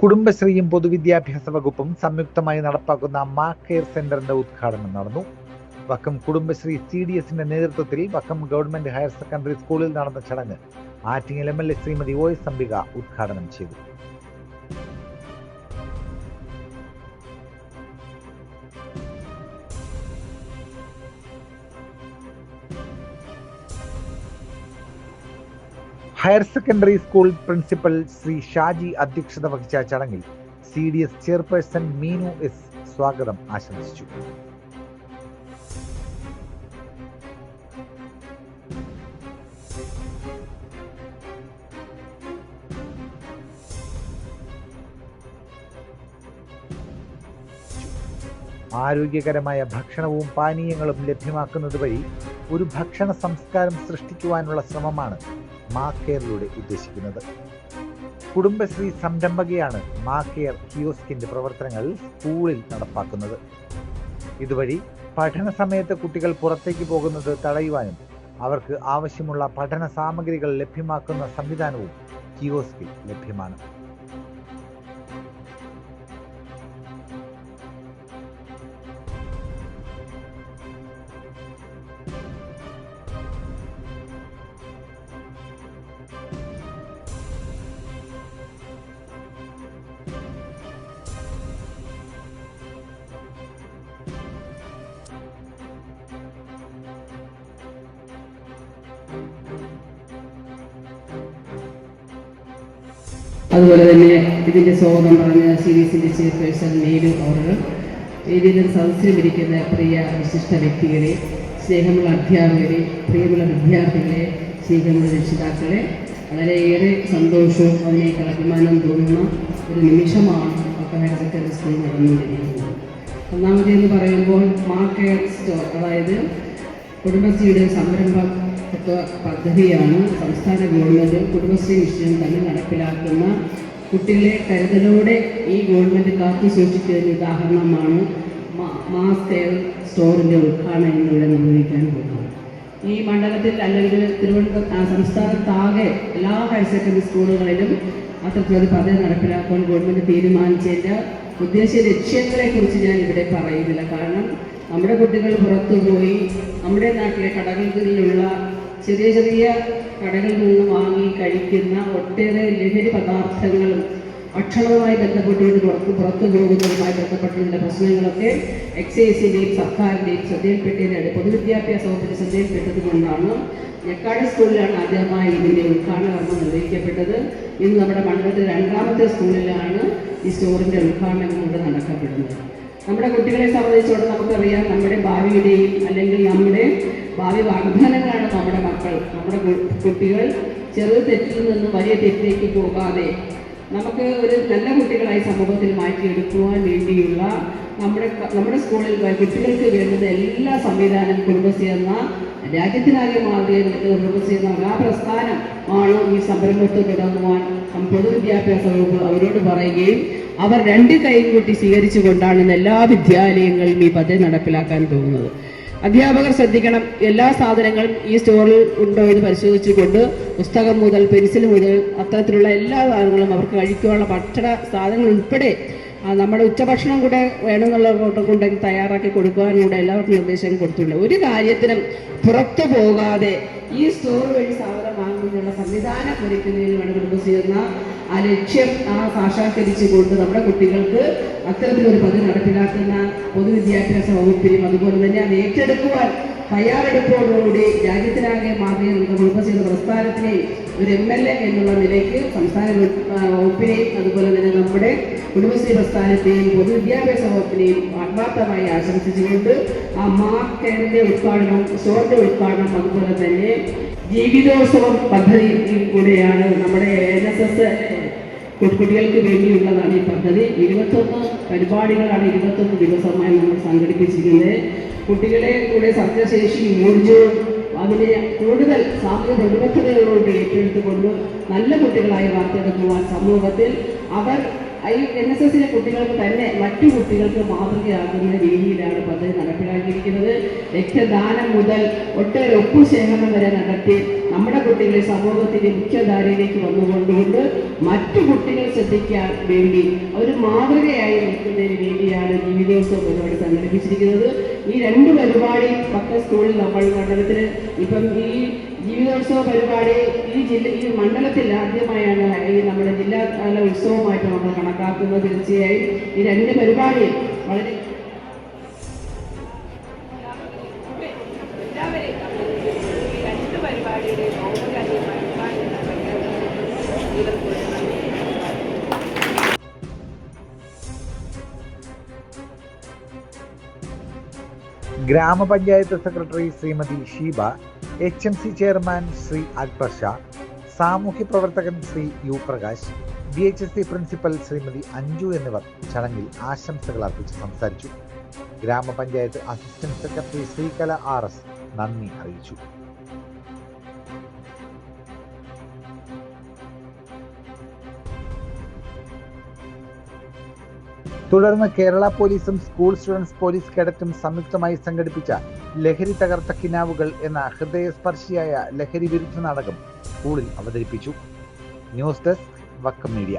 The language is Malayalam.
കുടുംബശ്രീയും പൊതുവിദ്യാഭ്യാസ വകുപ്പും സംയുക്തമായി നടപ്പാക്കുന്ന മാ കെയർ സെന്ററിന്റെ ഉദ്ഘാടനം നടന്നു. വക്കം കുടുംബശ്രീ സി ഡി എസിന്റെ നേതൃത്വത്തിൽ വക്കം ഗവൺമെന്റ് ഹയർ സെക്കൻഡറി സ്കൂളിൽ നടന്ന ചടങ്ങ് Attingal M L A Shrimati O S Ambika ഉദ്ഘാടനം ചെയ്തു. Higher secondary school principal Shri Shaji അധ്യക്ഷത വഹിച്ച ചടങ്ങിൽ C D S chairperson Meenu S സ്വാഗതം ആശംസിച്ചു. ആരോഗ്യകരമായ ഭക്ഷണവും പാനീയങ്ങളും ലഭ്യമാക്കുന്നത് വഴി ഒരു ഭക്ഷണ സംസ്കാരം സൃഷ്ടിക്കുവാനുള്ള ശ്രമമാണ് മാ കെയറിലൂടെ ഉദ്ദേശിക്കുന്നത്. കുടുംബശ്രീ സംരംഭകയാണ് മാ കെയർ കിയോസ്കിന്റെ പ്രവർത്തനങ്ങൾ സ്കൂളിൽ നടപ്പാക്കുന്നത്. ഇതുവഴി പഠന സമയത്ത് കുട്ടികൾ പുറത്തേക്ക് പോകുന്നത് തടയുവാനും അവർക്ക് ആവശ്യമുള്ള പഠന സാമഗ്രികൾ ലഭ്യമാക്കുന്ന സംവിധാനവും കിയോസ്കിൽ ലഭ്യമാണ്. അതുപോലെ തന്നെ ഇതിന്റെ സ്വാഗതം പറഞ്ഞ സീരീസിന്റെ ചെയർപേഴ്സൺ നീലു അവറുകൾ. വേദിയിൽ സദസ്സിലിരിക്കുന്ന പ്രിയ വിശിഷ്ട വ്യക്തികളെ സ്നേഹമുള്ള അധ്യാപകരെ പ്രിയമുള്ള വിദ്യാർത്ഥികളെ സ്നേഹമുള്ള രക്ഷിതാക്കളെ വളരെയേറെ സന്തോഷവും അതിനേക്കാൾ അഭിമാനം തോന്നുന്ന ഒരു നിമിഷമാണ് ഹയർ സെക്കൻഡറി സ്കൂൾ നടന്നുകൊണ്ടിരിക്കുന്നത്. ഒന്നാമതെന്ന് പറയുമ്പോൾ മാർക്കറ്റ് സ്റ്റോർ അതായത് കുടുംബശ്രീയുടെ സംരംഭം പദ്ധതിയാണ്. സംസ്ഥാന ഗവൺമെന്റ് കുടുംബശ്രീ മിഷൻ തന്നെ നടപ്പിലാക്കുന്ന കുട്ടികളെ കരുതലോടെ ഈ ഗവൺമെന്റ് കാത്തു സൂക്ഷിച്ചതിന് ഉദാഹരണമാണ് മാസ് കെയർ സ്റ്റോറിന്റെ ഉദ്ഘാടനം എന്നിവിടെ നിർവഹിക്കാൻ പോകുന്നത്. ഈ മണ്ഡലത്തിൽ അല്ലെങ്കിൽ തിരുവനന്തപുരം സംസ്ഥാനത്താകെ എല്ലാ ഹയർ സെക്കൻഡറി സ്കൂളുകളിലും അത്തരത്തിലൊരു പദ്ധതി നടപ്പിലാക്കാൻ ഗവൺമെന്റ് തീരുമാനിച്ചതിന്റെ ഉദ്ദേശ ലക്ഷ്യങ്ങളെക്കുറിച്ച് ഞാൻ ഇവിടെ പറയുന്നില്ല. കാരണം നമ്മുടെ കുട്ടികൾ പുറത്തു പോയി നമ്മുടെ നാട്ടിലെ കടകളിലുള്ള ചെറിയ ചെറിയ കടകളിൽ നിന്ന് വാങ്ങി കഴിക്കുന്ന ഒട്ടേറെ ലഹരി പദാർത്ഥങ്ങളും ഭക്ഷണവുമായി ബന്ധപ്പെട്ടുകൊണ്ട് പുറത്ത് പോകുന്നതുമായി ബന്ധപ്പെട്ടുള്ള പ്രശ്നങ്ങളൊക്കെ എക്സൈസിന്റെയും സർക്കാരിന്റെയും ശ്രദ്ധയിൽപ്പെട്ടതിനാണ് പൊതുവിദ്യാഭ്യാസ വകുപ്പിന്റെ ശ്രദ്ധയിൽപ്പെട്ടത് കൊണ്ടാണ് ഞെക്കാട് സ്കൂളിലാണ് ആദ്യമായി ഇതിന്റെ ഉദ്ഘാടന കർമ്മം നിർവഹിക്കപ്പെട്ടത്. ഇന്ന് നമ്മുടെ മണ്ഡലത്തിൽ രണ്ടാമത്തെ സ്കൂളിലാണ് ഈ സ്റ്റോറിന്റെ ഉദ്ഘാടനം ഇവിടെ നടക്കപ്പെടുന്നത്. നമ്മുടെ കുട്ടികളെ സംബന്ധിച്ചോളം നമുക്കറിയാം നമ്മുടെ ഭാവിയുടെയും അല്ലെങ്കിൽ നമ്മുടെ ഭാവി വാഗ്ദാനങ്ങളാണ് നമ്മുടെ മക്കൾ നമ്മുടെ കുട്ടികൾ ചെറു തെറ്റിൽ നിന്നും വലിയ തെറ്റിലേക്ക് പോകാതെ നമുക്ക് ഒരു നല്ല കുട്ടികളായി സമൂഹത്തിൽ മാറ്റിയെടുക്കുവാൻ വേണ്ടിയുള്ള നമ്മുടെ നമ്മുടെ സ്കൂളിൽ കുട്ടികൾക്ക് വേണ്ടുന്ന എല്ലാ സംവിധാനം കുടുംബശ്രീ രാജ്യത്തിനാകെ മാറിയ കുടുംബശ്രീ എന്ന ആ പ്രസ്ഥാനം ആണ് ഈ സംരംഭത്തെ തുടങ്ങുവാൻ പൊതുവിദ്യാഭ്യാസ വകുപ്പ് അവരോട് പറയുകയും അവർ രണ്ട് കൈയും കൂട്ടി സ്വീകരിച്ചുകൊണ്ടാണ് എല്ലാ വിദ്യാലയങ്ങളിലും ഈ പദ്ധതി നടപ്പിലാക്കാൻ പോകുന്നത്. അധ്യാപകർ ശ്രദ്ധിക്കണം എല്ലാ സാധനങ്ങളും ഈ സ്റ്റോറിൽ ഉണ്ടോ എന്ന് പരിശോധിച്ചുകൊണ്ട് പുസ്തകം മുതൽ പെൻസിൽ മുതൽ അത്തരത്തിലുള്ള എല്ലാ സാധനങ്ങളും അവർക്ക് കഴിക്കാനുള്ള ഭക്ഷണ സാധനങ്ങൾ ഉൾപ്പെടെ നമ്മുടെ ഉച്ചഭക്ഷണം കൂടെ വേണമെന്നുള്ള കൊണ്ടെങ്കിൽ തയ്യാറാക്കി കൊടുക്കുവാൻ കൂടെ എല്ലാവർക്കും നിർദ്ദേശം കൊടുത്തിട്ടുണ്ട്. ഒരു കാര്യത്തിനും പുറത്തു പോകാതെ ഈ സ്റ്റോർ വഴി സാധനം വാങ്ങുന്നതിനുള്ള സംവിധാനം ഒരുക്കുന്നതിന് വേണം കുടുംബശ്രീ എന്ന ആ ലക്ഷ്യം ആ സാക്ഷാത്കരിച്ചുകൊണ്ട് നമ്മുടെ കുട്ടികൾക്ക് അത്തരത്തിലൊരു പദ്ധതി നടപ്പിലാക്കുന്ന പൊതുവിദ്യാഭ്യാസ വകുപ്പിനും അതുപോലെ തന്നെ അത് ഏറ്റെടുക്കുവാൻ തയ്യാറെടുപ്പോടുകൂടി രാജ്യത്തിനാകെ മാറിയ കുടുംബശ്രീ എന്ന പ്രസ്ഥാനത്തിനെയും ഒരു എം എൽ എ എന്നുള്ള നിലയ്ക്ക് സംസ്ഥാന വകുപ്പിനെയും അതുപോലെ തന്നെ നമ്മുടെ കുടുംബശ്രീ പ്രസ്ഥാനത്തെയും പൊതുവിദ്യാഭ്യാസ വകുപ്പിനെയും ആത്മാർത്ഥമായി ആശംസിച്ചുകൊണ്ട് ആ മാർക്കേറിന്റെ ഉദ്ഘാടനം സ്റ്റോറിന്റെ ഉദ്ഘാടനം അതുപോലെ തന്നെ ജീവിതോത്സവം പദ്ധതി കൂടെയാണ് നമ്മുടെ എൻ എസ് എസ് കുട്ടികൾക്ക് വേണ്ടിയുള്ളതാണ് ഈ പദ്ധതി. ഇരുപത്തൊന്ന് പരിപാടികളാണ് ഇരുപത്തൊന്ന് ദിവസമായി നമ്മൾ സംഘടിപ്പിച്ചിരിക്കുന്നത്. കുട്ടികളെ കൂടെ സത്യശേഷി ഊർജവും അതിനെ കൂടുതൽ സാമൂഹ്യ പ്രതിബദ്ധതകളോട് ഏറ്റെടുത്തുകൊണ്ട് നല്ല കുട്ടികളായി വാർത്തെടുക്കുവാൻ സമൂഹത്തിൽ അവർ ഈ എൻ എസ് എസിലെ കുട്ടികൾക്ക് തന്നെ മറ്റു കുട്ടികൾക്ക് മാതൃകയാകുന്ന രീതിയിലാണ് പദ്ധതി നടപ്പിലാക്കിയിരിക്കുന്നത്. രക്തദാനം മുതൽ ഒട്ടേറെ ഒപ്പു ശേഖരണം വരെ നടത്തി നമ്മുടെ കുട്ടികളെ സമൂഹത്തിന്റെ മുഖ്യധാരയിലേക്ക് വന്നുകൊണ്ടുകൊണ്ട് മറ്റു കുട്ടികൾ ശ്രദ്ധിക്കാൻ വേണ്ടി ഒരു മാതൃകയായി നിൽക്കുന്നതിന് വേണ്ടിയാണ് ജീവിതോത്സവ പരിപാടി സംഘടിപ്പിച്ചിരിക്കുന്നത്. ഈ രണ്ട് പരിപാടി മക്കൾ സ്കൂളിൽ നമ്മൾ മണ്ഡലത്തിന് ഇപ്പം ഈ ജീവിതോത്സവ പരിപാടി ഈ ജില്ല ഈ മണ്ഡലത്തിൽ ആദ്യമായാണ് ഈ നമ്മുടെ ജില്ലാതല ഉത്സവമായിട്ട് നമ്മൾ കണക്കാക്കുന്നത് തീർച്ചയായും. ഈ രണ്ട് പരിപാടിയും വളരെ എല്ലാവരെയും രണ്ട് grama panchayat secretary Shrimati Sheeba H M C chairman Shri Akbar Shah സാമൂഹ്യ പ്രവർത്തകൻ Shri U Prakash B H S C principal Shrimati Anju എന്നിവർ ചടങ്ങിൽ ആശംസകൾ അർപ്പിച്ച് സംസാരിച്ചു. Grama panchayat assistant secretary Sreekala R S നന്ദി അറിയിച്ചു. തുടർന്ന് കേരള പോലീസും സ്കൂൾ സ്റ്റുഡൻസ് പോലീസ് കേഡറ്റും സംയുക്തമായി സംഘടിപ്പിച്ച ലഹരി തകർത്ത കിനാവുകൾ എന്ന ഹൃദയസ്പർശിയായ ലഹരി വിരുദ്ധ നാടകം സ്കൂളിൽ അവതരിപ്പിച്ചു. News desk Vakkom media.